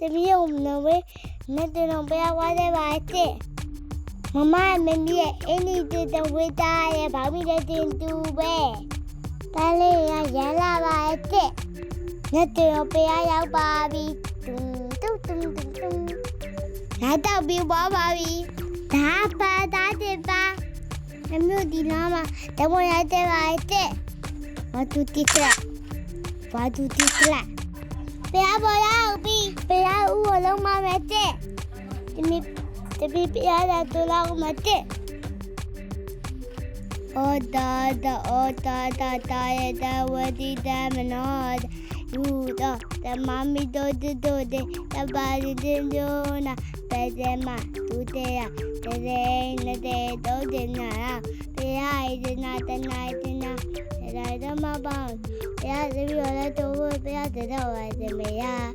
တမီးကိုနဝဲနဲ့တော့ပြဝါတဲ့ပါတဲ့မမမမီးရဲ့အင်းဒီတဲ့ဝေးသားရဲ့ဘာမီတဲ့တင်တူပဲဒါလေးရရလာပါတဲ့နဲ့တော့ပြရောက်ပါပြီတုံတုံတုံတုံနာတော့ပြပါပါပြီဒါပါဒါတဲ့ပါအမျိုးဒီနာမှာတမရတဲ့ပါတဲ့ဘာသူတိကဘာသူတိကလာဘယ်ပေါ်ရောက်ပြီဘယ်ဦးကိုလုံး Pilau walang mamete. Tumipiyala tula akong mate. O da da o da da da ya da wa di da manod. You da da mami do de do de da ba di di do na pe de ma tu de ya de de na de do de na ya pe ya de na de na de na de da da ma ba ya de bi wa la to wa pe ya de da wa de me ya.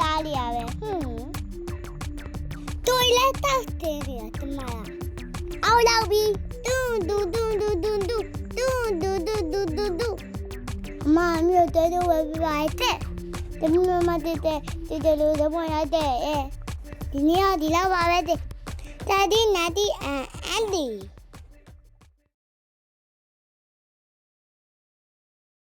တားလျာပဲဟွန်းတို့လည်းတောက်တယ်ရတမလားအော်လောက်ပြီးတွန်းတူတူတူတူတူတွန်းတူတူတူတူတူမမမျိုးတဲတော့ဝယ်ပြပါတဲ့တမမမတဲ့တဲ့တဲ့လို့သဘောရတဲ့အဲဒီနေ့ကဒီလောက်ပါပဲတဲ့တာဒီနာတီအန်အန်ဒီ